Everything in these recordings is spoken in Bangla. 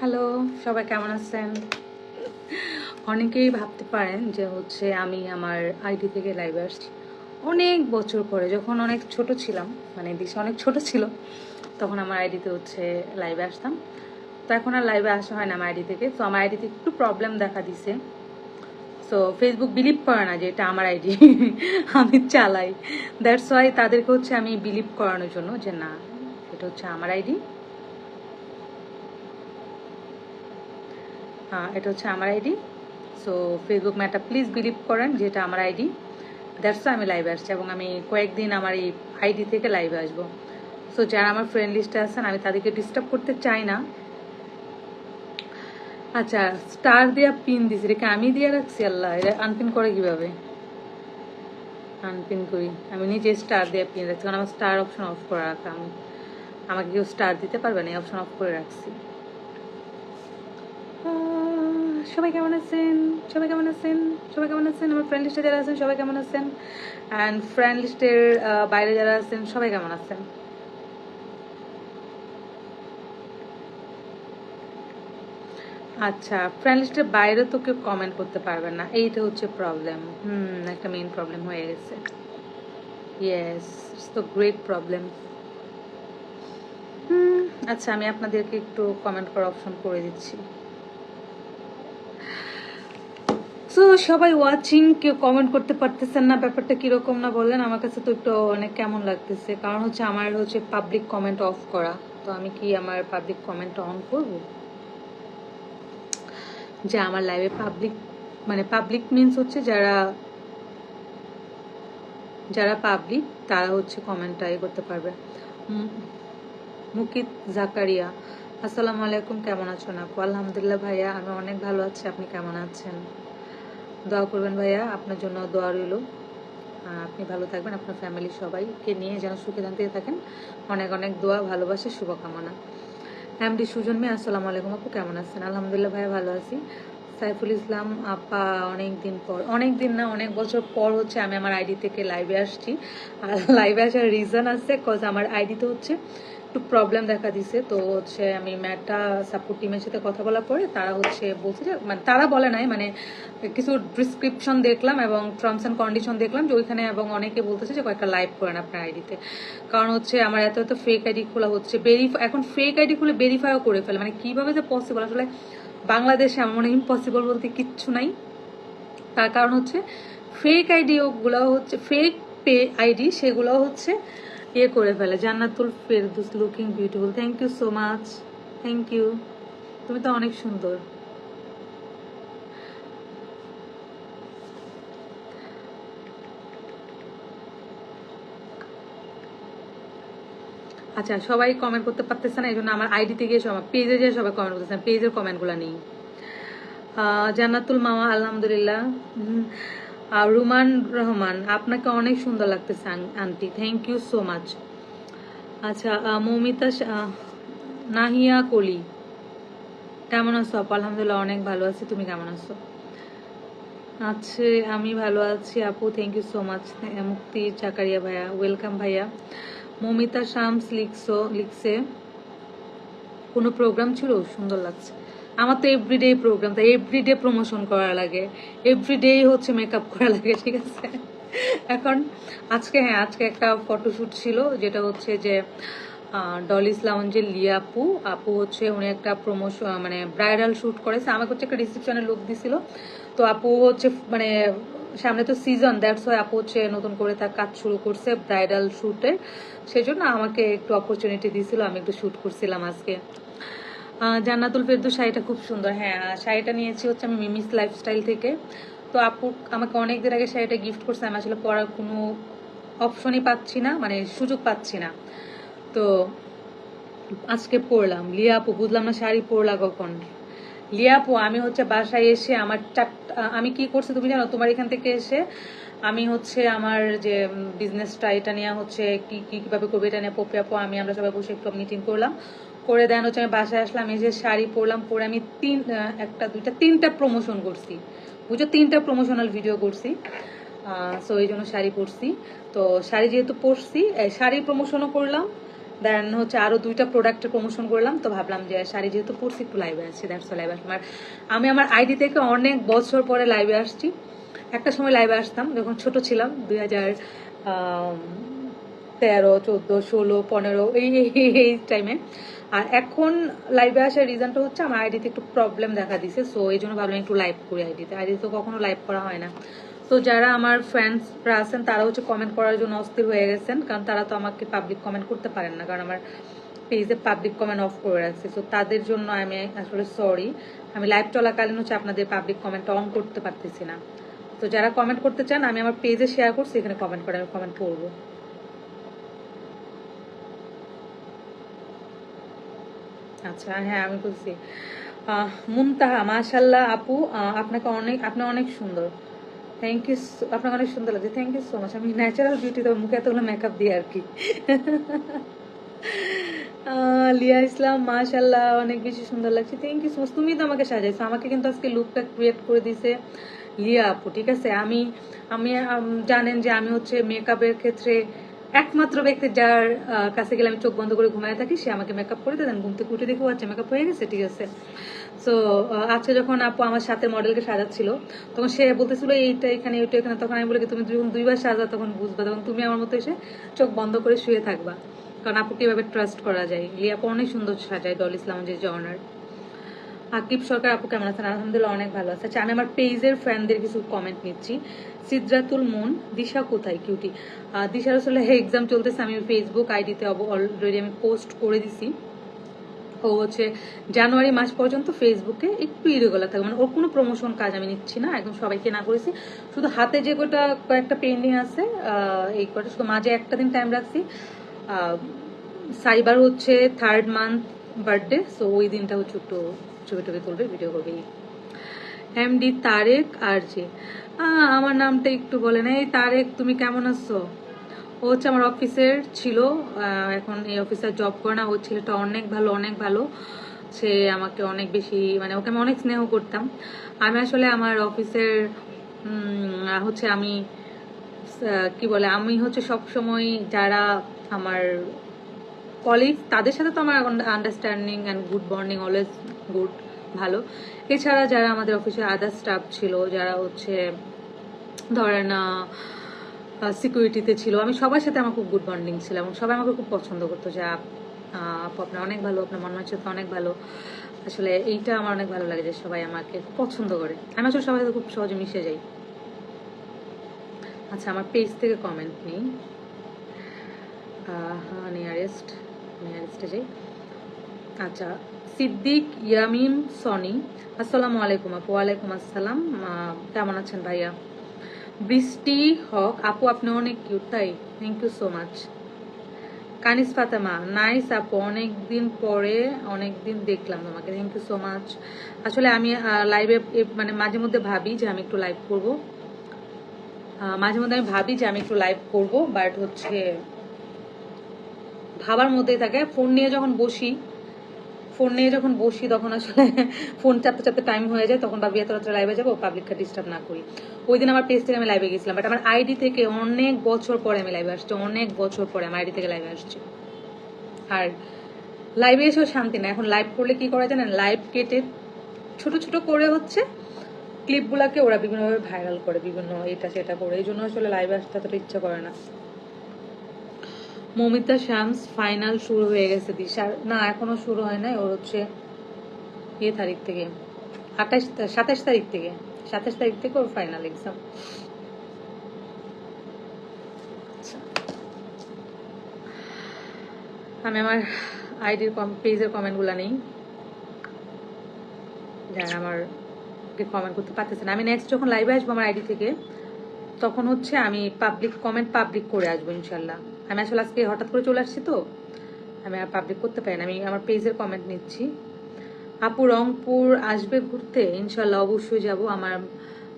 হ্যালো, সবাই কেমন আছেন? অনেকেই ভাবতে পারেন যে হচ্ছে আমি আমার আইডি থেকে লাইভে আসছি। অনেক বছর পরে, যখন অনেক ছোট ছিলাম মানে দিশা অনেক ছোট ছিল, তখন আমার আইডিতে হচ্ছে লাইভে আসতাম। তো এখন আর লাইভে আসা হয় না আমার আইডি থেকে। তো আমার আইডিতে একটু প্রবলেম দেখা দিছে। সো ফেসবুক বিলিভ করে না যে এটা আমার আইডি আমি চালাই। দ্যাটস ওয়াই তাদেরকে হচ্ছে আমি বিলিভ করানোর জন্য যে না, এটা হচ্ছে আমার আইডি এটা হচ্ছে আমার ID. So Facebook Meta please believe করেন যে এটা আমার আইডি। দ্যাটস আমি লাইভে আসছি এবং আমি কয়েকদিন আমার এই আইডি থেকে লাইভে আসব। সো যারা আমার ফ্রেন্ড লিস্টে আছেন, আমি তাদেরকে ডিস্টার্ব করতে চাই না। আচ্ছা স্টার দিয়া পিন দিছি রেখে আমি দিয়ে রাখছি? আল্লাহ, এটা আনপিন করে কীভাবে? আনপিন করি। আমি নিজে স্টার দিয়ে পিন রাখছি, কারণ আমার স্টার অপশন অফ করে রাখা। আমি, আমাকে কেউ স্টার দিতে পারবে না, এই অপশন অফ করে রাখছি। সবাই কেমন আছেন? সবাই কেমন আছেন? সবাই কেমন আছেন? আমার ফ্রেন্ড লিস্টে যারা আছেন, সবাই কেমন আছেন? অ্যান্ড ফ্রেন্ড লিস্টের বাইরে যারা আছেন, সবাই কেমন আছেন? আচ্ছা ফ্রেন্ড লিস্টের বাইরে তো কেউ কমেন্ট করতে পারবেন না। এইটা হচ্ছে প্রবলেম হুম, একটা মেইন প্রবলেম হয়ে গেছে। ইয়েস ইটস তো গ্রেট প্রবলেম আচ্ছা আমি আপনাদেরকে একটু কমেন্ট করার অপশন করে দিচ্ছি। সো সবাই ওয়াচিং কেউ কমেন্ট করতে পারতেছেন না, ব্যাপারটা কীরকম না বললেন, আমার কাছে তো একটু অনেক কেমন লাগতেছে। কারণ হচ্ছে আমার হচ্ছে পাবলিক কমেন্ট অফ করা। তো আমি কি আমার পাবলিক কমেন্ট অন করব? যে আমার লাইভে পাবলিক মানে পাবলিক মিন্স হচ্ছে যারা যারা পাবলিক তারা হচ্ছে কমেন্টটা এ করতে পারবে। মুকিত জাকারিয়া, আসসালামু আলাইকুম, কেমন আছেন আপু? আলহামদুলিল্লাহ ভাইয়া, আমি অনেক ভালো আছি, আপনি কেমন আছেন? দোয়া করবেন ভাইয়া, আপনার জন্য দোয়া রইল। আপনি ভালো থাকবেন, আপনার ফ্যামিলির সবাইকে নিয়ে যেন সুখে জানতে থাকেন। অনেক অনেক দোয়া, ভালোবাসা, শুভকামনা। এমডি সুজন মেয়ে, আসসালামু আলাইকুম আপু, কেমন আছেন? আলহামদুলিল্লাহ ভাইয়া ভালো আছি। সাইফুল ইসলাম আপা, অনেক দিন পর, অনেক দিন না, অনেক বছর পর হচ্ছে আমি আমার আইডি থেকে লাইভে আসছি। আর লাইভে আসার রিজন আছে কজ আমার আইডিতে হচ্ছে একটু প্রবলেম দেখা দিছে। তো হচ্ছে আমি ম্যাটটা সাপোর্ট টিমের সাথে কথা বলার পরে তারা হচ্ছে বলছে যে মানে তারা বলে নাই মানে কিছু ডিসক্রিপশন দেখলাম এবং টার্মস অ্যান্ড কন্ডিশন দেখলাম যে ওইখানে এবং অনেকে বলতেছে যে কয়েকটা লাইভ করেন আপনার আইডিতে কারণ হচ্ছে আমার এত এত ফেক আইডি খোলা হচ্ছে ভেরিফাই এখন ফেক আইডি খুলে ভেরিফাইও করে ফেলে। মানে কীভাবে যে পসিবল আসলে বাংলাদেশে এমন ইম্পসিবল বলতে কিচ্ছু নাই। তার কারণ হচ্ছে ফেক আইডি ওগুলো হচ্ছে ফেক পে আইডি সেগুলো হচ্ছে ইয়ে করে ফেলে? Jannatul Ferdous looking beautiful thank you so much thank you তুমি তো অনেক সুন্দর। আচ্ছা সবাই কমেন্ট করতে পারতেছে না এই জন্য আমার আইডিতে গিয়ে সবাই পেজে গিয়ে সবাই কমেন্ট করতেছে পেজের কমেন্টগুলো নেই। জান্নাতুল মামা, আলহামদুলিল্লাহ। রুমান রহমান, আপনাকে অনেক সুন্দর লাগতেছে, আন- aunty. Thank you so much আচ্ছা মৌমিতা নাহিয়া কলি, কেমন আছো আপু? আলহামদুলিল্লাহ, অনেক ভালো আছি। তুমি কেমন আছো? আচ্ছা আমি ভালো আছি আপু। থ্যাংক ইউ সো মাচ মুক্তি চাকারিয়া ভাইয়া। ওয়েলকাম ভাইয়া। মমিতা শামস লিখছো, লিখছে, কোনো প্রোগ্রাম ছিল? সুন্দর লাগছে। আমার তো এভরিডে প্রোগ্রাম তাই এভরিডে প্রমোশন করা লাগে। এভরিডে হচ্ছে মেকআপ করা লাগে, ঠিক আছে? এখন, আজকে হ্যাঁ আজকে একটা ফটোশ্যুট ছিল, যেটা হচ্ছে যে ডলিস লাউঞ্জের লিয়া আপু। আপু হচ্ছে উনি একটা প্রমোশন মানে ব্রাইডাল শ্যুট করেছে। আমাকে হচ্ছে একটা রিসেপশনের লোক দিছিল। তো আপু হচ্ছে মানে সামনে তো সিজন দ্যাটস ওয়াই আপু হচ্ছে নতুন করে তার কাজ শুরু করছে ব্রাইডাল শ্যুটের সেই জন্য আমাকে একটু অপরচুনিটি দিয়েছিল আমি একটু শ্যুট করছিলাম আজকে। জান্নাতুল ফেরদু শাড়িটা খুব সুন্দর। হ্যাঁ শাড়িটা নিয়েছি হচ্ছে আমি মিমিস লাইফস্টাইল থেকে। তো আপু, আমাকে অনেক দিন আগে শাড়িটা গিফট করছে, আমি আসলে পরার কোনো অপশনই পাচ্ছি না মানে সুযোগ পাচ্ছি না। তো আজকে পরলাম। লিয়া আপু, বুঝলাম না শাড়ি পরলা কখন। লিয়া আপু, আমি হচ্ছে বাসায় এসে আমার চার আমি কি করছি তুমি জানো? তোমার এখান থেকে এসে আমি হচ্ছে আমার যে বিজনেসটা এটা নিয়ে হচ্ছে কি কি, কীভাবে করবে, এটা নিয়ে পপি আপু, আমি আমরা সবাই বসে একটু মিটিং করলাম। করে দেন, হচ্ছে আমি বাসায় আসলাম এসে শাড়ি পরলাম, পরে আমি তিন একটা, দুইটা, তিনটা প্রমোশন করছি। বুঝছ? তিনটা প্রমোশনাল ভিডিও করছি। সো এই জন্য শাড়ি পরছি। তো শাড়ি যেহেতু পরছি শাড়ি প্রমোশনও করলাম দেন হচ্ছে আরও দুইটা প্রোডাক্টের প্রমোশন করলাম, তো ভাবলাম যে শাড়ি যেহেতু পরছি, একটু লাইভে আসছি দ্যাটস লাইভে আসলাম। আর আমি আমার আইডি থেকে অনেক বছর পরে লাইভে আসছি। একটা সময় লাইভে আসতাম, যখন ছোট ছিলাম, দুই হাজার তেরো, চোদ্দ, ষোলো, পনেরো, এই- এই টাইমে আর এখন লাইভে আসার রিজনটা হচ্ছে আমার আইডিতে একটু প্রবলেম দেখা দিছে সো এই জন্য ভাবলাম একটু লাইভ করি আইডিতে আইডিতে তো কখনো লাইভ করা হয় না। তো যারা আমার ফ্রেন্ডসরা আছেন, তারা হচ্ছে কমেন্ট করার জন্য অস্থির হয়ে গেছেন, কারণ তারা তো আমাকে পাবলিক কমেন্ট করতে পারেন না, কারণ আমার পেজে পাবলিক কমেন্ট অফ করে রাখছে। সো তাদের জন্য আমি আসলে সরি আমি লাইভ চলাকালীন হচ্ছে আপনাদের পাবলিক কমেন্ট অন করতে পারতেছি না। তো যারা কমেন্ট করতে চান, আমি আমার পেজে শেয়ার করছি, এখানে কমেন্ট করে আমি কমেন্ট করব। আচ্ছা হ্যাঁ আমি বুঝছি। আহ, মুনতাহা মাশাল্লাহ আপু আপনাকে অনেক আপনি অনেক সুন্দর। থ্যাংক ইউ আপনাকে অনেক সুন্দর লাগছে। থ্যাংক ইউ সো মাচ আমি ন্যাচারাল বিউটি তো মুখে এতগুলো মেকআপ দিই আর কি। লিয়া ইসলাম মাশাল্লাহ অনেক বেশি সুন্দর লাগছে। থ্যাংক ইউ সো মাচ তুমি তো আমাকে সাজাইছো। আমাকে কিন্তু আজকে লুকটা ক্রিয়েট করে দিছে লিয়া আপু ঠিক আছে? আমি আমি জানেন যে আমি হচ্ছে মেকআপের ক্ষেত্রে একমাত্র ব্যক্তি যার কাছে গেলে আমি চোখ বন্ধ করে ঘুমায় থাকি, সে আমাকে মেকআপ করে দেন ঘুম থেকে উঠে দেখে আচ্ছা মেকআপ হয়ে গেছে, ঠিক আছে। সো আজকে যখন আপু আমার সাথে মডেলকে সাজাচ্ছিল, তখন সে বলতেছিল, এইটা এখানে, ওইটা এখানে। তখন আমি বলি, তুমি যখন দুইবার সাজা, তখন বুঝবা, তখন তুমি আমার মতো এসে চোখ বন্ধ করে শুয়ে থাকবা। কারণ আপুকে এভাবে ট্রাস্ট করা যায়। লিয়া আপু অনেক সুন্দর সাজায়, ডল ইসলাম যে জর্নার আকিব সরকার আপু, কেমন আছেন? আলহামদুলিল্লাহ অনেক ভালো আছে। আচ্ছা আমি আমার পেজের ফ্রেন্ডদের কিছু কমেন্ট নিচ্ছি। সিদ্রাতুল মন, দিশা কোথায়? কিউটি দিশার আসলে এক্সাম চলতেছে, আমি ফেসবুক আইডিতে অলরেডি আমি পোস্ট করে দিছি। ও হচ্ছে, জানুয়ারি মাস পর্যন্ত ফেসবুকে একটু ইরেগুলার থাকে। মানে ওর কোনো প্রমোশন কাজ আমি নিচ্ছি না, একদম সবাইকে না করেছি। শুধু হাতে যে কটা কয়েকটা পেন্ডিং আছে এই কটা শুধু মাঝে একটা দিন টাইম রাখছি। সাইবার হচ্ছে থার্ড মান্থ বার্থডে সো ওই দিনটা হচ্ছে একটু ছবি টবি তুলবে ভিডিও করবে। এমডি তারেক আর যে আমার নামটা একটু বলে না এই তারেক, তুমি কেমন আছো? ও হচ্ছে আমার অফিসের ছিল। এখন এই অফিসে জব করে না। ও ছেলেটা অনেক ভালো অনেক ভালো। সে আমাকে অনেক বেশি মানে ওকে আমি অনেক স্নেহ করতাম। আমি আসলে আমার অফিসের হচ্ছে আমি কি বলে, আমি হচ্ছে সব সময় যারা আমার কলিগ তাদের সাথে তো আমার understanding and good bonding always good ভালো। এছাড়া যারা আমাদের অফিসে আদার স্টাফ ছিল, যারা হচ্ছে, ধরেন সিকিউরিটিতে ছিল, আমি সবার সাথে আমার খুব গুড বন্ডিং ছিল এবং সবাই আমাকে খুব পছন্দ করতো যে, আপ আপনার অনেক ভালো, আপনার মনের সাথে অনেক ভালো। আসলে এইটা আমার অনেক ভালো লাগে যে সবাই আমাকে পছন্দ করে। আমি আসলে সবাই খুব সহজে মিশে যাই। আচ্ছা আমার পেজ থেকে কমেন্ট নেই। নিয়ারেস্ট আচ্ছা সিদ্দিক ইয়ামিম সনি আসসালামু আলাইকুম আপু ওয়ালাইকুম আসসালাম কেমন আছেন ভাইয়া বৃষ্টি হক আপু আপনি অনেক কিউট তাই thank you so much Kanis Fatema nice আপু অনেক দিন পরে অনেক দিন দেখলাম তোমাকে থ্যাংক ইউ সো মাচ আসলে আমি লাইভে মানে মাঝে মধ্যে ভাবি যে আমি একটু লাইভ করব মাঝে মধ্যে আমি ভাবি যে আমি একটু লাইভ করব বাট হচ্ছে ভাবার মধ্যেই থাকে। ফোন নিয়ে যখন বসি, ফোন নিয়ে যখন বসি তখন আসলে ফোন চাপতে চাপতে টাইম হয়ে যায়। তখন ভাবি এত রাত্রে লাইভে যাব পাবলিককে ডিস্টার্ব না করি। ওই দিন আমার পেজ থেকে আমি লাইভে গেছিলাম। বাট আমার আইডি থেকে অনেক বছর পরে আমি লাইভে আসছি। অনেক বছর পরে আমার আইডি থেকে লাইভে আসছি। আর লাইভে এসেও শান্তি না এখন লাইভ করলে কি করা জানেন লাইভ কেটে ছোট ছোট করে হচ্ছে ক্লিপগুলোকে ওরা বিভিন্নভাবে ভাইরাল করে, বিভিন্ন এটা সেটা করে। এই জন্য আসলে লাইভে আসতে এতটা ইচ্ছা করে না। মমিতা শ্যামস ফাইনাল শুরু হয়ে গেছে দিশার না, এখনও শুরু হয় নাই, ওর হচ্ছে ইয়ে তারিখ থেকে। আঠাশ, সাতাশ তারিখ থেকে। সাতাশ তারিখ থেকে ওর ফাইনাল এক্সাম আমি আমার আইডির পেজের কমেন্টগুলো নেই। যারা আমার কমেন্ট করতে পারতেছে না আমি নেক্সট যখন লাইভে আসব আমার আইডি থেকে, তখন হচ্ছে আমি পাবলিক কমেন্ট পাবলিক করে আসব, ইনশাল্লাহ। আমি আসলে আজকে হঠাৎ করে চলে আসছি তো। আমি আর পাবলিক করতে পারি না। আমি আমার পেজের কমেন্ট নিচ্ছি। আপু রংপুর আসবে ঘুরতে? ইনশাল্লাহ অবশ্যই যাব। আমার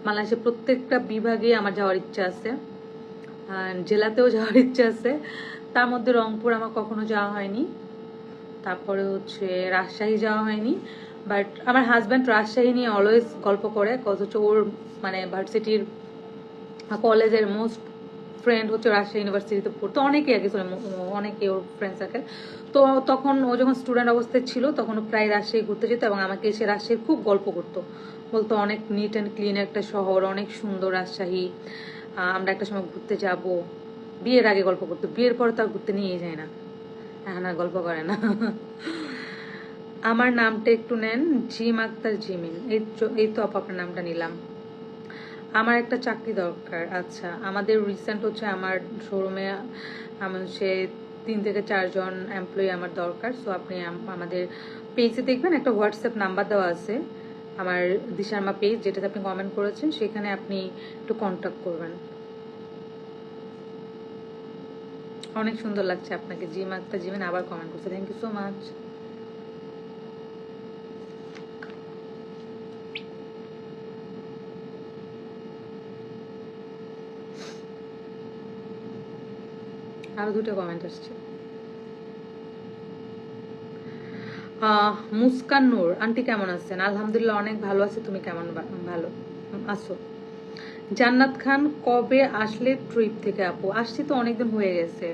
বাংলাদেশের প্রত্যেকটা বিভাগে আমার যাওয়ার ইচ্ছা আছে। জেলাতেও যাওয়ার ইচ্ছা আছে। তার মধ্যে রংপুর আমার কখনো যাওয়া হয়নি। তারপরে হচ্ছে রাজশাহী যাওয়া হয়নি। বাট আমার হাজব্যান্ড রাজশাহী নিয়ে অলওয়েজ গল্প করে। কত হচ্ছে ওর মানে ভার্সিটির কলেজের মোস্ট ফ্রেন্ড হচ্ছে রাজশাহী ইউনিভার্সিটিতে পড়তো। অনেকেই আগে অনেকে ওর ফ্রেন্ড সার্কেল তো তখন ও যখন স্টুডেন্ট অবস্থায় ছিল, তখন প্রায় রাজশাহী ঘুরতে যেত এবং আমাকে এসে রাজশাহীর খুব গল্প করতো। বলতো, অনেক নিট অ্যান্ড ক্লিন একটা শহর, অনেক সুন্দর রাজশাহী। আমরা একটা সময় ঘুরতে যাব। বিয়ের আগে গল্প করতো। বিয়ের পরে তো আর ঘুরতে নিয়ে যায় না। এখন আর গল্প করে না। আমার নামটা একটু নেন, জিম আক্তার জিমিন। এই তো- আপনার নামটা নিলাম। আমার একটা চাকরি দরকার আচ্ছা। আমাদের রিসেন্ট হচ্ছে আমার শোরুমে আমি হচ্ছে তিন থেকে চারজন এমপ্লয়ি আমার দরকার। সো আপনি আমাদের পেজে দেখবেন, একটা হোয়াটসঅ্যাপ নাম্বার দেওয়া আছে আমার দিশার্মা পেজ যেটাতে আপনি কমেন্ট করেছেন, সেখানে আপনি একটু কন্ট্যাক্ট করবেন। অনেক সুন্দর লাগছে আপনাকে। জিম আক্তার জিমেন আবার কমেন্ট করছে। থ্যাংক ইউ সো মাচ আরও দুটো কমেন্ট আসছে। মুস্কান নূর আন্টি কেমন আছেন? আলহামদুলিল্লাহ অনেক ভালো আছে, তুমি কেমন ভালো? আছো জান্নাত খান, কবে আসলে ট্রিপ থেকে আপু? আসছি তো অনেকদিন হয়ে গেছে।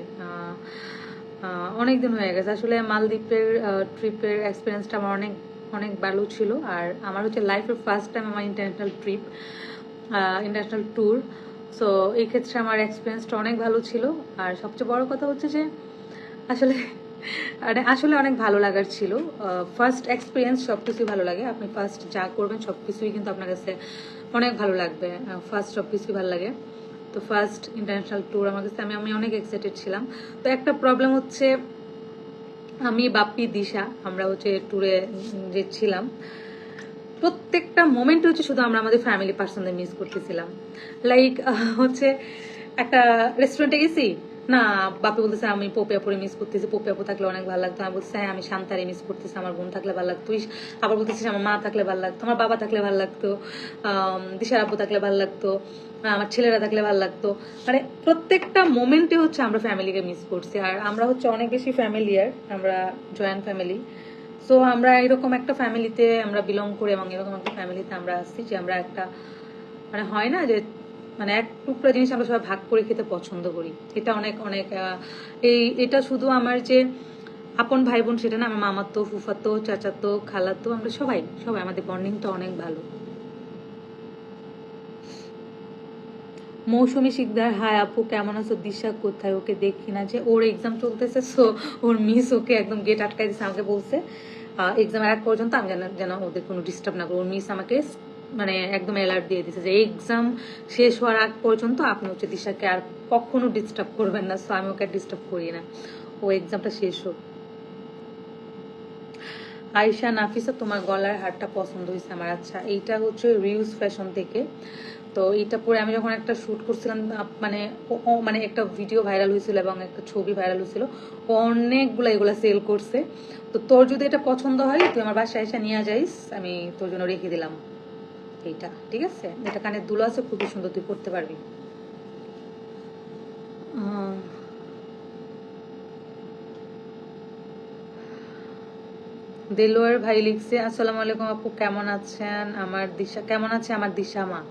অনেকদিন হয়ে গেছে। আসলে মালদ্বীপের ট্রিপের এক্সপিরিয়েন্সটা আমার অনেক অনেক ভালো ছিল। আর আমার হচ্ছে লাইফের ফার্স্ট টাইম আমার international trip international tour so এই ক্ষেত্রে আমার এক্সপিরিয়েন্সটা অনেক ভালো ছিল। আর সবচেয়ে বড় কথা হচ্ছে যে, আসলে মানে আসলে অনেক ভালো লাগার ছিল। ফার্স্ট এক্সপিরিয়েন্স সব কিছুই ভালো লাগে। আপনি ফার্স্ট যা করবেন সব কিছুই কিন্তু আপনার কাছে অনেক ভালো লাগবে। ফার্স্ট সব কিছুই ভালো লাগে। তো ফার্স্ট ইন্টারন্যাশনাল ট্যুর আমার কাছে, আমি আমি অনেক এক্সাইটেড ছিলাম। তো একটা প্রবলেম হচ্ছে, আমি বাপ্পি দিশা, আমরা হচ্ছে ট্যুরে যে ছিলাম। প্রত্যেকটা মোমেন্ট হচ্ছে শুধু আমরা আমাদের ফ্যামিলি পার্সনদের মিস করতেছিলাম। লাইক হচ্ছে একটা রেস্টুরেন্টে গেছি, না, বাপি বলতেছে, আমি পোপিয়াপুরে মিস করতেছি পোপিয়াপু থাকলে অনেক ভালো লাগতো। আমি বলছি হ্যাঁ আমি শান্তারে মিস করতেছি, আমার বোন থাকলে ভালো লাগতো। আবার বলতেছিস, আমার মা থাকলে ভালো লাগতো, আমার বাবা থাকলে ভালো লাগতো। দিশার আব্বু থাকলে ভালো লাগতো, আমার ছেলেরা থাকলে ভালো লাগতো। মানে প্রত্যেকটা মোমেন্টে হচ্ছে আমরা ফ্যামিলিকে মিস করছি। আর আমরা হচ্ছে অনেক বেশি ফ্যামিলিয়ার আমরা জয়েন্ট ফ্যামিলি সো আমরা এরকম একটা ফ্যামিলিতে আমরা বিলং করি এবং এরকম একটা ফ্যামিলিতে আমরা আসছি যে আমরা একটা মানে হয় না যে মানে এক টুকরা জিনিস আমরা সবাই ভাগ করে খেতে পছন্দ করি। এটা অনেক অনেক এই, এটা শুধু আমার যে আপন ভাই বোন সেটা না, আমার মামাতো, ফুফাতো, চাচাতো, খালাতো, আমরা সবাই সবাই, আমাদের বন্ডিংটা অনেক ভালো। মৌসুমী শিকদার হায় আপু, কেমন আছো? দিশা কোথায়? ওকে দেখি না যে, ওর এক্সাম চলতেছে সো ওর মিস ওকে একদম গেট আটকাই দিচ্ছে আমাকে বলছে এক্সামের আগ পর্যন্ত আমি যেন যেন ওদের কোনো ডিস্টার্ব না করব মিস আমাকে মানে একদম অ্যালার্ট দিয়ে দিচ্ছে যে এক্সাম শেষ হওয়ার আগ পর্যন্ত আপনি হচ্ছে দিশাকে আর কখনো ডিস্টার্ব করবেন না। সো আমি ওকে ডিস্টার্ব করি না। ও এক্সামটা শেষ হোক। আয়শা, নাফিসা, তোমার গলার হারটা পছন্দ হয়েছে আমার। আচ্ছা এইটা হচ্ছে রিউজ ফ্যাশন থেকে। তো এইটা পরে আমি যখন একটা শুট করছিলাম মানে মানে একটা ভিডিও ভাইরাল হয়েছিল এবং একটা ছবি ভাইরাল হয়েছিল অনেকগুলো এগুলো সেল করছে। তো তোর যদি এটা পছন্দ হয়, তুই আমার বাসায় এসে নিয়ে যাইস, আমি তোর জন্য রেখে দিলাম। এইটা, ঠিক আছে? এটা কানের দুলো আছে, খুবই সুন্দর, তুই করতে পারবি। দেলোয়ার ভাই লিখছে, আসসালামু আলাইকুম আপু, কেমন আছেন? আমার দিশা, কেমন আছে আমার দিশা মা?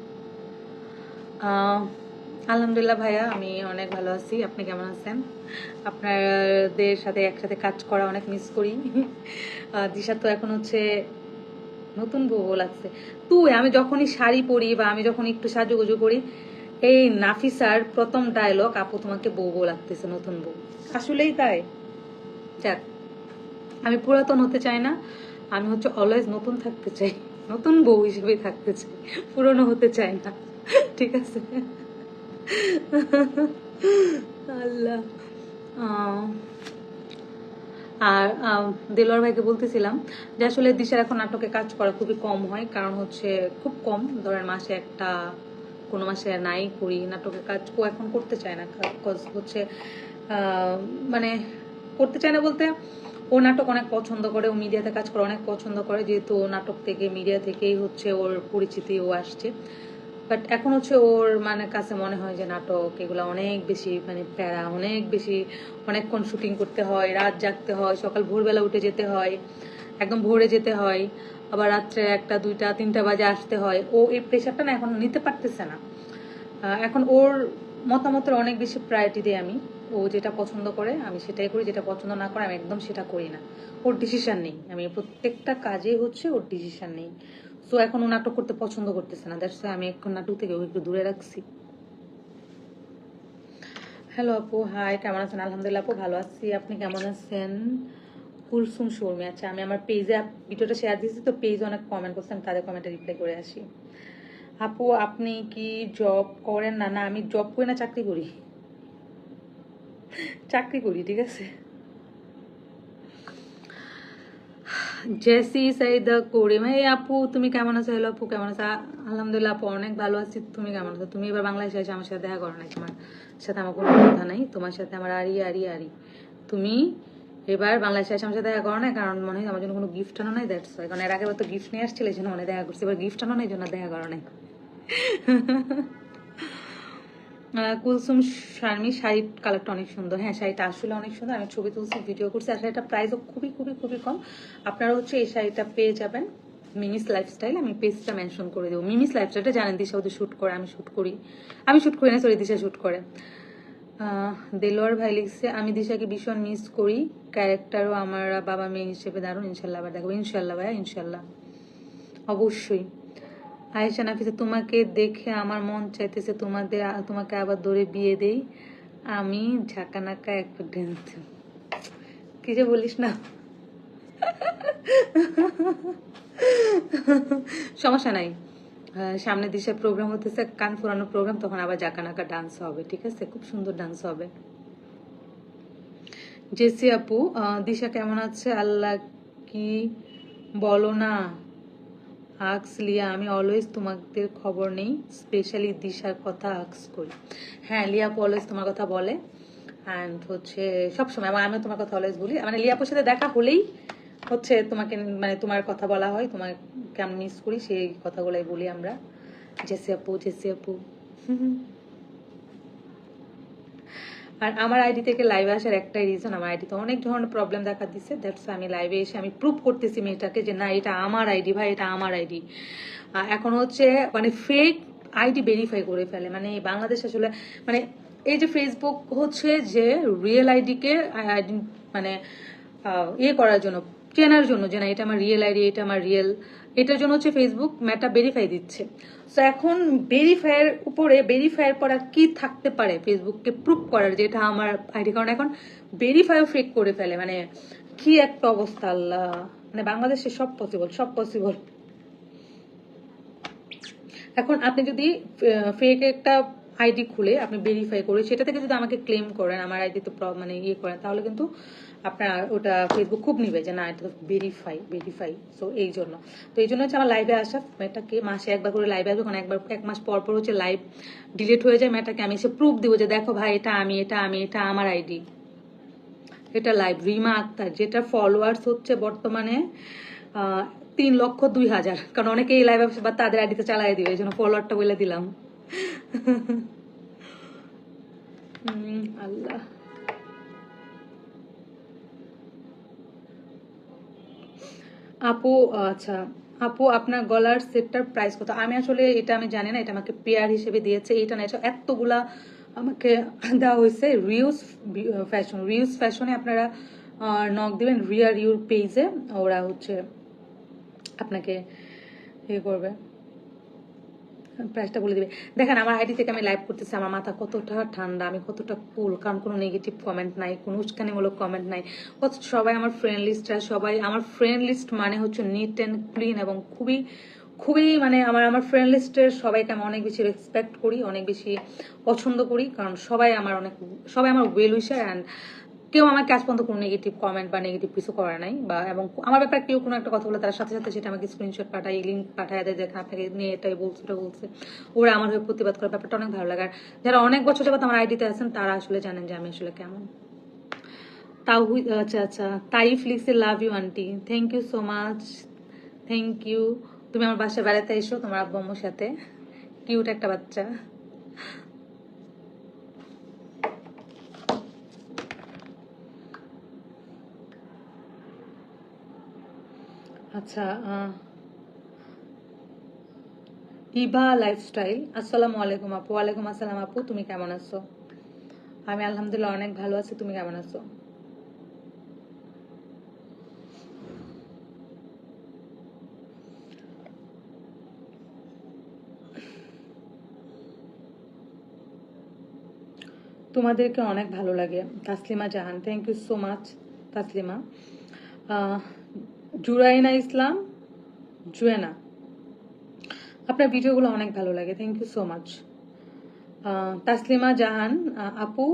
আলহামদুলিল্লাহ ভাইয়া, আমি অনেক ভালো আছি। আপনি কেমন আছেন? আপনাদের সাথে একসাথে কাজ করা অনেক মিস করি। দিশা তো এখন হচ্ছে নতুন বউ লাগছে। তুই, আমি যখনই শাড়ি পরি বা আমি যখন একটু সাজুগুজু করি, এই নাফিসার প্রথম ডায়লগ আপু, তোমাকে বউ বউ লাগতেছে, নতুন বউ। আসলেই তাই। যাক, আমি পুরাতন হতে চাই না, আমি হচ্ছে অলওয়েজ নতুন থাকতে চাই। নতুন বউ হিসেবে থাকতে চাই, পুরনো হতে চাই না। ঠিক আছে। আল্লাহ। আর দেলোয়ার ভাইকে বলতেছিলাম যে আসলে দিশার এখন নাটকে কাজ করা খুবই কম হয়, কারণ হচ্ছে খুব কম। ধরেন মাসে একটা, কোনো মাসে নাই করি নাটকে কাজ। এখন করতে চায় না cause হচ্ছে মানে করতে চায় না বলতে ও নাটক অনেক পছন্দ করে, ও মিডিয়াতে কাজ করে অনেক পছন্দ করে, যেহেতু নাটক থেকে, মিডিয়া থেকেই হচ্ছে ওর পরিচিতি ও আসছে। বাট এখন হচ্ছে ওর মানে কাছে মনে হয় যে নাটক এগুলো অনেক বেশি মানে প্যারা, অনেক বেশি, অনেকক্ষণ শুটিং করতে হয়, রাত জাগতে হয়, সকাল ভোরবেলা উঠে যেতে হয়, একদম ভোরে যেতে হয়, আবার রাত্রে একটা, দুইটা, তিনটা বাজে আসতে হয়। ও এই প্রেশারটা না এখন নিতে পারতেছে না। এখন ওর মতামতের অনেক বেশি প্রায়োরিটি দিই আমি। ও যেটা পছন্দ করে, আমি সেটাই করি, যেটা পছন্দ না করে আমি একদম সেটা করি না। ওর ডিসিশন নেই। আমি প্রত্যেকটা কাজে হচ্ছে ওর ডিসিশন নেই। সো এখন ও নাটক করতে পছন্দ করতেছে না। দ্যাটস আমি এখন নাটক থেকে একটু দূরে রাখছি। হ্যালো আপু হাই কেমন আছেন? আলহামদুলিল্লাহ আপু, ভালো আছি। আপনি কেমন আছেন? কুলসুম শর্মী আচ্ছা আমি আমার পেজে ভিডিওটা শেয়ার দিয়েছি, তো পেজে অনেক কমেন্ট করছে, আমি তাদের কমেন্টে রিপ্লাই করে আসি। আপু, আপনি কি জব করেন? না না, আমি জব করি না, চাকরি করি। চাকরি করি, ঠিক আছে? জেসি, সাইদা, করিম, এই আপু, তুমি কেমন আছো? হ্যালো আপু, কেমন আছো? আলহামদুলিল্লাহ, আপু, অনেক ভালো আছি। তুমি কেমন আছো? তুমি এবার বাংলাদেশে এসে আমার সাথে দেখা করো না তোমার সাথে আমার কোনো কথা নাই। তোমার সাথে আমার আরি আরি আরি। তুমি এবার বাংলাদেশে এসে আমার সাথে দেখা করো না কারণ মনে হয় আমার জন্য কোনো গিফট আনো নাই দ্যাটস কারণ এর আগে তো গিফট নিয়ে আসছিলে, এই মনে দেখা করছি। এবার গিফট আনো এই জন্য দেখা করো নাই। কুলসুম শারমি শাড়ির কালারটা অনেক সুন্দর। হ্যাঁ শাড়িটা আসলে অনেক সুন্দর। আমি ছবি তুলছি ভিডিও করছি, আর শাড়িটা প্রাইসও খুবই খুবই খুবই কম। আপনারা হচ্ছে এই শাড়িটা পেয়ে যাবেন মিমিস লাইফস্টাইল আমি পেজটা মেনশন করে দেবো। মিমিস লাইফস্টাইলটা জানেন, দিশা ওদের শ্যুট করে, আমি শ্যুট করি। আমি শ্যুট করি না সরি দিশা শ্যুট করে। দেলোয়ার ভাই লিখছে, আমি দিশাকে ভীষণ মিস করি। ক্যারেক্টারও আমার বাবা মেয়ে হিসেবে দারুণ। ইনশাল্লাহ আবার দেখাবো। ইনশাল্লাহ ভাইয়া, ইনশাল্লাহ। অবশ্যই। আয়েশা নাফিসা, তোমাকে দেখে আমার মন চাইতেছে তোমাদের তোমাকে আবার ধরে বিয়ে দেই। আমি ঝাঁকানাকা একটা ড্যান্স কি যে বলিস না। সমস্যা নাই। সামনে দিশা প্রোগ্রাম হতেছে, কান ফুরানো প্রোগ্রাম তখন আবার জাকানাকা ডান্স হবে, ঠিক আছে? খুব সুন্দর ডান্স হবে। জেসি আপু দিশা কেমন আছে? আল্লাহ কি বলো না। আক্স, লিয়া, আমি অলওয়েজ তোমাদের খবর নেই, স্পেশালি দিশার কথা আক্স করি। হ্যাঁ লিয়াপু অলওয়েজ তোমার কথা বলে অ্যান্ড হচ্ছে সবসময় আমিও তোমার কথা অলওয়েজ বলি। মানে লিয়াপুর সাথে দেখা হলেই হচ্ছে তোমাকে মানে তোমার কথা বলা হয় তোমার কেমন মিস করি, সেই কথাগুলোই বলি আমরা। জেসি আপু জেসি আপু। আর আমার আইডি থেকে লাইভে আসার একটাই রিজন আমার আইডিতে অনেক ধরনের প্রবলেম দেখা দিচ্ছে দ্যাটস আমি লাইভে এসে আমি প্রুভ করতেছি মেয়েটাকে যে না, এটা আমার আইডি ভাই, এটা আমার আইডি এখন হচ্ছে মানে ফেক আইডি ভেরিফাই করে ফেলে। মানে বাংলাদেশ আসলে মানে এই যে ফেসবুক হচ্ছে যে রিয়েল আইডিকে মানে ইয়ে করার জন্য, চেনার জন্য যে না, এটা আমার রিয়েল আইডি এটা আমার রিয়েল এটার জন্য হচ্ছে ফেসবুক ম্যাটা ভেরিফাই দিচ্ছে। তো এখন ভেরিফাইয়ের উপরে ভেরিফাইয়ের পর আর কি থাকতে পারে ফেসবুককে প্রুভ করার যে এটা আমার আইডি? কারণ এখন ভেরিফাইও ফেক করে ফেলে। মানে কি একটা অবস্থা, আল্লাহ। মানে বাংলাদেশে সব পসিবল সব পসিবল এখন আপনি যদি ফেক একটা আইডি খুলে, আপনি ভেরিফাই করে, সেটা থেকে যদি আমাকে ক্লেম করেন, আমার আইডি তো মানে ইয়ে করেন, তাহলে কিন্তু আপনার ওটা ফেসবুক খুব নিবে যে, না, এটা ভেরিফাই ভেরিফাই সো এই জন্য। তো এই জন্য হচ্ছে আমার লাইভে আসা মেয়েটাকে মাসে একবার করে লাইভে আসবে। কারণ একবার, এক মাস পর পর হচ্ছে লাইভ ডিলিট হয়ে যায় মেয়েটাকে। আমি এসে প্রুফ দিব যে, দেখো ভাই, এটা আমি এটা আমি, এটা আমার আইডি এটা লাইভ রিমা আক্তার, যেটা ফলোয়ার্স হচ্ছে বর্তমানে তিন লক্ষ দুই হাজার। কারণ অনেকে এই লাইভ বা তাদের আইডিতে চালাই দিবে, এই জন্য ফলোয়ারটা বলে দিলাম। আল্লাহ। আপু আচ্ছা আপু, আপনার গলার সেটটার প্রাইস কত? আমি আসলে এটা আমি জানি না, এটা আমাকে পেয়ার হিসেবে দিয়েছে। এটা না এতগুলা আমাকে দেওয়া হয়েছে। রিউজ ফ্যাশন রিউজ ফ্যাশনে আপনারা নক দেবেন রিয়ার ইউর পেজে ওরা হচ্ছে আপনাকে ইয়ে করবে। প্রাইসটা বলে দিবে। দেখেন, আমার আইডি থেকে আমি লাইভ করতেছি, আমার মাথা কতটা ঠান্ডা, আমি কতটা কুল কারণ কোনো নেগেটিভ কমেন্ট নাই, কোনো উস্কানিমূলক কমেন্ট নাই। কত সবাই আমার ফ্রেন্ড লিস্টরা সবাই আমার ফ্রেন্ড লিস্ট মানে হচ্ছে নিট অ্যান্ড ক্লিন এবং খুবই খুবই মানে আমার আমার ফ্রেন্ড লিস্টের সবাইকে আমি অনেক বেশি রেসপেক্ট করি, অনেক বেশি পছন্দ করি, কারণ সবাই আমার অনেক সবাই আমার ওয়েল উইশার অ্যান্ড কেউ আমাকে আজ পর্যন্ত কোনো নেগেটিভ কমেন্ট বা নেগেটিভ কিছু করে নাই বা, এবং আমার ব্যাপারে কেউ কোনো একটা কথা বলে তার সাথে সাথে সেটা আমাকে স্ক্রিনশট পাঠায় লিঙ্ক পাঠায় দেয় দেখেন আপনাকে নিয়ে এটাই বলছে, ওটা বলছে। ওরা আমার হয়ে প্রতিবাদ করার ব্যাপারটা অনেক ভালো লাগে। আর যারা অনেক বছর যাবত আমার আইডিতে আছেন, তারা আসলে জানেন যে আমি আসলে কেমন। তাও আচ্ছা আচ্ছা। তাইফ লিখছে love you aunty thank you so much thank you তুমি আমার বাসায় বেড়াতে এসো, তোমার আব্বু আম্মুর সাথে। কিউট একটা বাচ্চা। আচ্ছা ইভা লাইফস্টাইল। আসসালামু আলাইকুম আপু। ওয়ালাইকুম আসসালাম আপু তুমি কেমন আছো? আমি আলহামদুলিল্লাহ অনেক ভালো আছি তুমি কেমন আছো? তোমাদেরকে অনেক ভালো লাগে। Taslima Jahan thank you so much Taslima. আহ, জুরাইনা ইসলাম, জুয়েনা। আপনার ভিডিওগুলো অনেক ভালো লাগে thank you so much Taslima Jahan আপু,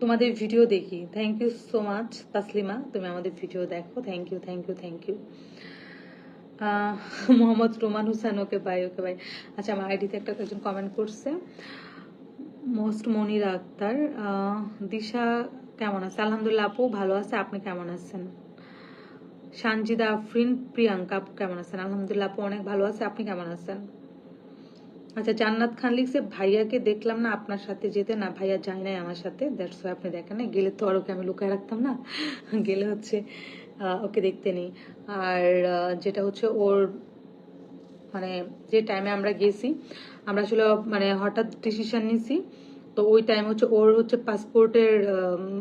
তোমাদের ভিডিও দেখি। Thank you so much Taslima, তুমি আমাদের ভিডিও দেখো। Thank you thank you thank you Mohammad Roman Hossain, okay ভাই ওকে ভাই আচ্ছা আমার আইডিতে একটা একজন কমেন্ট করছে। মোস্ট মনিরা আক্তার দিশা কেমন আছে? আলহামদুলিল্লাহ আপু, ভালো আছে? আপনি কেমন আছেন? সানজিদা আফরিন প্রিয়াঙ্কা কেমন আছেন? আলহামদুলিল্লাহ আপু অনেক ভালো আছে। আপনি কেমন আছেন? আচ্ছা জান্নাত খান লিখছে ভাইয়াকে দেখলাম না আপনার সাথে যেতে। না ভাইয়া যায় নাই আমার সাথে। দ্যাটস ওয়াই আপনি দেখেন না গেলে তো আর ওকে আমি লুকায় রাখতাম না। গেলে হচ্ছে ওকে দেখতে নেই। আর যেটা হচ্ছে ওর মানে যে টাইমে আমরা গেছি আমরা আসলে মানে হঠাৎ ডিসিশন নিছি। তো ওই টাইম হচ্ছে ওর হচ্ছে পাসপোর্টের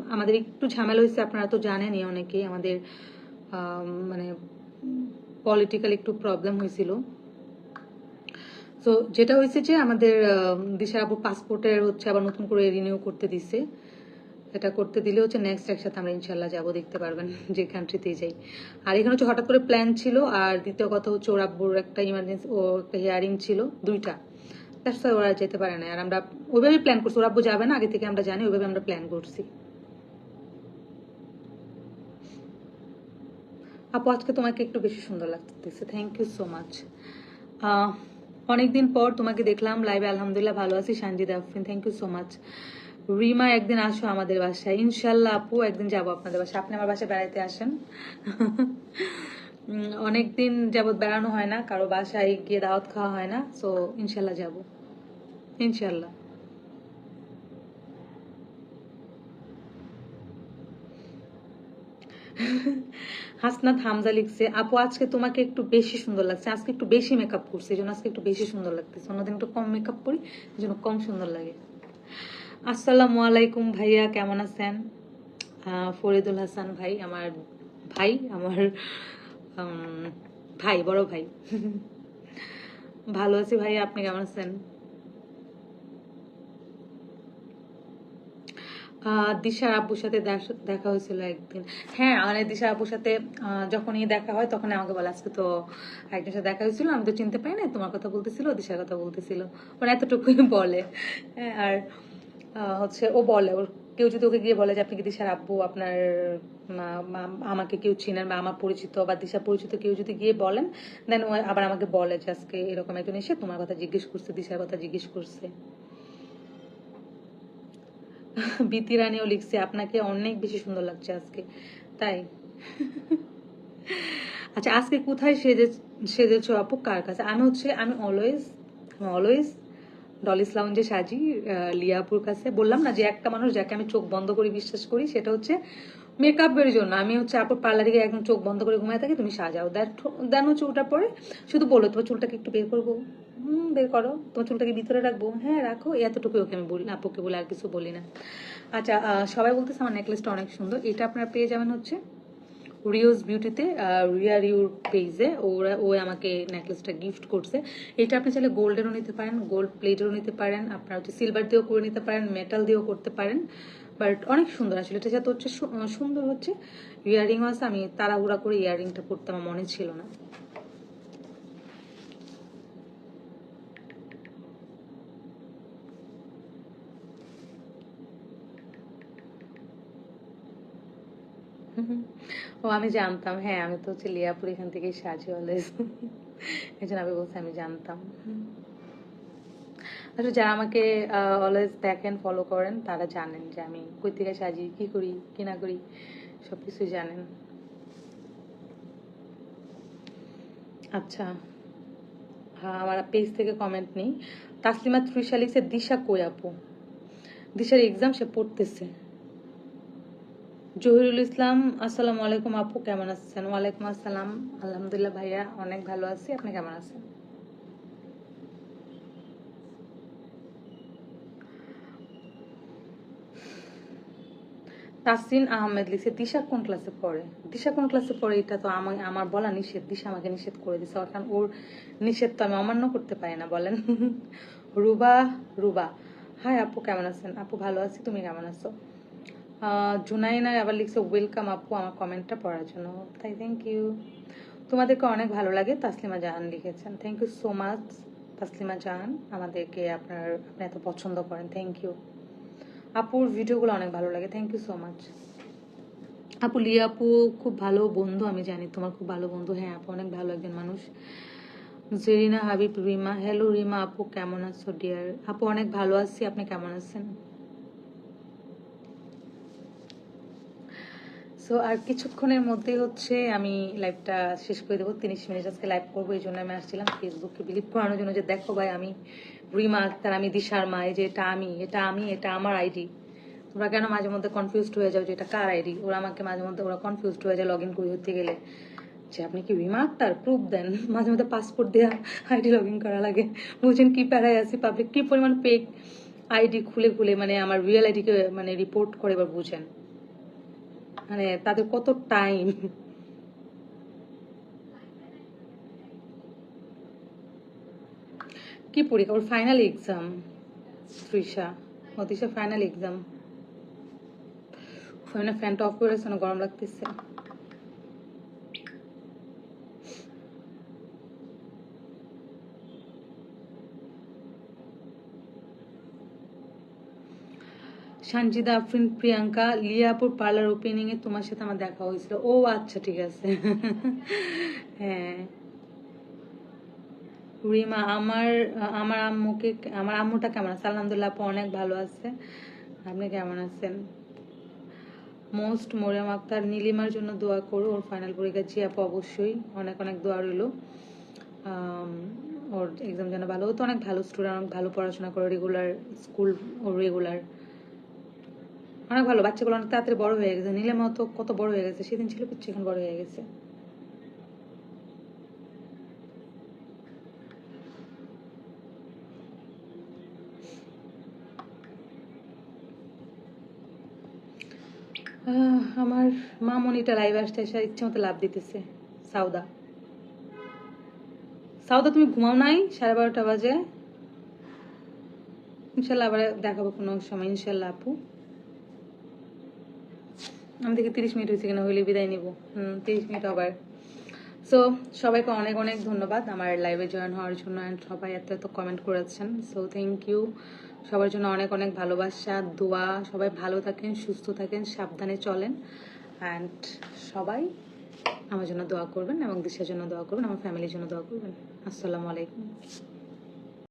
আমাদের একটু ঝামেলা হয়েছে আপনারা তো জানেনই অনেকেই আমাদের আম, মানে পলিটিক্যাল একটু প্রবলেম হয়েছিল। তো যেটা হয়েছে যে আমাদের আম, দিশা আপু পাসপোর্টের হচ্ছে আবার নতুন করে রিনিউ করতে দিছে। এটা করতে দিলে হচ্ছে নেক্সট একসাথে আমরা ইনশাল্লাহ যাব দেখতে পারবেন যে কান্ট্রিতেই যাই। আর এখানে হচ্ছে হঠাৎ করে প্ল্যান ছিল আর দ্বিতীয় কথা হচ্ছে ওর আব্বুর একটা ইমার্জেন্সি ও একটা হিয়ারিং ছিল দুইটা। দ্যাটস ওয়াই ওরা যেতে পারে না আর আমরা ওইভাবে প্ল্যান করছি ওর আব্বু যাবে না আগে থেকে আমরা জানি ওইভাবে আমরা প্ল্যান করছি। আপু, আজকে তোমাকে একটু বেশি সুন্দর লাগতেছে। থ্যাংক ইউ সো মাচ অনেকদিন পর তোমাকে দেখলাম লাইভে আলহামদুলিল্লাহ ভালো আছি, Sanjida Afrin thank you so much Rima, একদিন আসো আমাদের বাসায়। ইনশাল্লাহ আপু, একদিন যাব আপনাদের বাসায়। আপনি আমার বাসায় বেড়াইতে আসেন। অনেকদিন যাবৎ বেড়ানো হয় না, কারও বাসায় গিয়ে দাওয়াত খাওয়া হয় না সো ইনশাল্লাহ যাব। ইনশাল্লাহ হাসনাত হামজা লিখছে, আপু, আজকে তোমাকে একটু বেশি সুন্দর লাগছে। আজকে একটু বেশি মেকআপ করছে, এই জন্য আজকে একটু বেশি সুন্দর লাগতেছে। অন্যদিন একটু কম মেকআপ করি, এই জন্য কম সুন্দর লাগে। আসসালামু আলাইকুম ভাইয়া, কেমন আছেন? ফরিদুল হাসান ভাই, আমার ভাই আমার ভাই, বড় ভাই। ভালো আছি ভাই আপনি কেমন আছেন? দিশার আব্বুর সাথে দেখা হয়েছিল একদিন। হ্যাঁ মানে দিশা আব্বুর সাথে যখনই দেখা হয় তখন আমাকে বলে আজকে তো একজনের সাথে দেখা হয়েছিল আমি তো চিনতে পাই না তোমার কথা বলতেছিল দিশার কথা বলতেছিল। মানে এতটুকুই বলে। হ্যাঁ, আর হচ্ছে ও বলে ওর কেউ যদি ওকে গিয়ে বলে যে আপনি কি দিশার আব্বু আপনার আমাকে কেউ চিনেন বা আমার পরিচিত বা দিশা পরিচিত কেউ যদি গিয়ে বলেন দেন ও আবার আমাকে বলে যে আজকে এরকম একজন এসে তোমার কথা জিজ্ঞেস করছে দিশার কথা জিজ্ঞেস করছে। বিতি রানীও লিখছে, আপনাকে অনেক বেশি সুন্দর লাগছে আজকে, তাই? আচ্ছা আজকে কোথায় সেজে, সেজেছো আপু? কার কাছে? আমি হচ্ছে, আমি অলওয়েজ আমি অলওয়েজ ডলিস লাউঞ্জে সাজি লিয়াপুর কাছে। বললাম না যে একটা মানুষ যাকে আমি চোখ বন্ধ করে বিশ্বাস করি, সেটা হচ্ছে মেকআপের জন্য। আমি হচ্ছে আপুর পার্লারে গিয়ে একদম চোখ বন্ধ করে ঘুমায় থাকি, তুমি সাজাও। দেন হচ্ছে ওটার পরে, শুধু বলো তোমার চুলটাকে একটু বের করব। হুম, বের করো। তোমার চুলটাকে ভিতরে রাখব। হ্যাঁ রাখো। এতটুকু ওকে আমি বলি না আপুকে বলে আর কিছু বলি না। আচ্ছা সবাই বলতেছে আমার নেকলেসটা অনেক সুন্দর। এটা আপনারা পেয়ে যাবেন হচ্ছে রিওস বিউটিতে রিয়া রিউর পেজে ওরা ও আমাকে নেকলেসটা গিফট করছে। এটা আপনি চাইলে গোল্ডেরও নিতে পারেন গোল্ড প্লেটেরও নিতে পারেন। আপনার হচ্ছে সিলভার দিয়েও করে নিতে পারেন মেটাল দিয়েও করতে পারেন। বাট অনেক সুন্দর আসলে। এটা যাতে হচ্ছে সুন্দর হচ্ছে ইয়াররিংও আছে। আমি তাড়াহুড়া করে ইয়াররিংটা পরতে আমার মনে ছিল না। ও, আমি জানতাম হ্যাঁ আমি তো হচ্ছে লিয়াপুর এখান থেকেই সাজি অলওয়েজ এই জন্য আমি বলছি, আমি জানতাম। আসলে যারা আমাকে অলওয়েজ দেখেন ফলো করেন, তারা জানেন যে আমি কই থেকে সাজি, কি করি, কি না করি সব কিছুই জানেন। আচ্ছা হ্যাঁ আমার পেজ থেকে কমেন্ট নেই। তাসলিমা ত্রিশা লিখছে দিশা কই আপু? দিশার এক্সাম সে পড়তেছে। জহিরুল ইসলাম, আসসালামু আলাইকুম আপু, কেমন আছেন? ওয়ালাইকুম আসসালাম। আলহামদুলিল্লাহ ভাইয়া, অনেক ভালো আছি। আপনি কেমন আছেন? তাসিন আহমেদ লিখছে, দিশা কোন ক্লাসে পড়ে? দিশা কোন ক্লাসে পড়ে? এটা তো আমি আমার বলা নিষেধ। দিশা আমাকে নিষেধ করে দিছে। অর্থাৎ ওর নিষেধ তো আমি অমান্য করতে পারি না, বলেন। রুবা রুবা। হাই আপু, কেমন আছেন? আপু, ভালো আছি। তুমি কেমন আছো? আহ, জুনাইনা আবার লিখছে ওয়েলকাম আপু আমার কমেন্টটা পড়ার জন্য। তাই থ্যাংক ইউ তোমাদেরকে অনেক ভালো লাগে তাসলিমা জাহান লিখেছেন। Thank you so much Taslima Jahan. আমাদেরকে আপনার আপনি এত পছন্দ করেন থ্যাংক ইউ আপুর ভিডিওগুলো অনেক ভালো লাগে থ্যাংক ইউ সো মাচ আপু লিয়া আপু খুব ভালো বন্ধু আমি জানি তোমার খুব ভালো বন্ধু। হ্যাঁ আপু অনেক ভালো একজন মানুষ। জেরিনা হাবিব রিমা হ্যালো রিমা আপু কেমন আছো ডিয়ার আপু অনেক ভালো আছি আপনি কেমন আছেন? সো আর কিছুক্ষণের মধ্যে হচ্ছে আমি লাইভটা শেষ করে দেবো। তিরিশ মিনিট আজকে লাইভ করব, এই জন্য আমি আসছিলাম ফেসবুকে বিলিভ করানোর জন্য যে দেখো ভাই, আমি রিমা আক্তার আমি দিশার মা এই যে এটা আমি এটা আমি, এটা আমার আইডি তোমরা কেন মাঝে মধ্যে কনফিউজড হয়ে যাও যে এটা কার আইডি ওরা আমাকে মাঝে মধ্যে, ওরা কনফিউজড হয়ে যায় লগ ইন করে হতে গেলে। যে আপনি কি রিমা আক্তার প্রুফ দেন। মাঝে মধ্যে পাসপোর্ট দেওয়া আইডি লগ ইন করা লাগে। বুঝছেন কি প্যারায় আছি পাবলিক কি পরিমাণ পেক আইডি খুলে খুলে মানে আমার রিয়েল আইডিকে মানে রিপোর্ট করে এবার বুঝেন। মানে তাদের কত টাইম কি পরীক্ষা? ওর final exam Trisha. Atisha final exam ফ্যানটা অফ না গরম লাগতেছে। সঞ্জিদা আফরিন, প্রিয়াঙ্কা, লিয়াপুর পার্লার ওপেনিং এ তোমার সাথে আমার দেখা হয়েছিল। ও আচ্ছা ঠিক আছে। হ্যাঁ। রিমা, আমার আমার আম্মুকে, আমার আম্মুটা কেমন আছে? আলহামদুলিল্লাহ আপু অনেক ভালো আছে। আপনি কেমন আছেন? মোস্ট মরিয়াম আক্তার, নীলিমার জন্য দোয়া করো, ওর ফাইনাল পরীক্ষা। জি আপু, অবশ্যই। অনেক অনেক দোয়া রইল। ওর এক্সাম যেন ভালো ও তো অনেক ভালো স্টুডেন্ট অনেক ভালো পড়াশোনা করে রেগুলার স্কুল ও রেগুলার অনেক ভালো, বাচ্চাগুলো অনেক তাড়াতাড়ি বড় হয়ে গেছে। নীলিমা তো কত বড় হয়ে গেছে, সেদিন ছিল পিচ্ছি এখন বড় হয়ে গেছে। আমার মা মনিটা লাইভ আসতে এসে ইচ্ছে মতো লাভ দিতেছে, সাউদা। সাউদা, তুমি ঘুমাও নাই? সাড়ে বারোটা বাজে। ইনশাল্লাহ আবার দেখাবো কোনো সময়, ইনশাল্লাহ আপু। আমি দেখি তিরিশ মিনিট হয়েছে কিনা হইলে বিদায় নিব। হুম, তিরিশ মিনিট আবার সো সবাইকে অনেক অনেক ধন্যবাদ আমার লাইভে জয়েন হওয়ার জন্য অ্যান্ড সবাই এত এত কমেন্ট করেছেন। সো থ্যাংক ইউ সবার জন্য অনেক অনেক ভালোবাসা, দোয়া। সবাই ভালো থাকেন, সুস্থ থাকেন, সাবধানে চলেন। অ্যান্ড সবাই আমার জন্য দোয়া করবেন এবং দেশের জন্য দোয়া করবেন, আমার ফ্যামিলির জন্য দোয়া করবেন। আসসালামু আলাইকুম।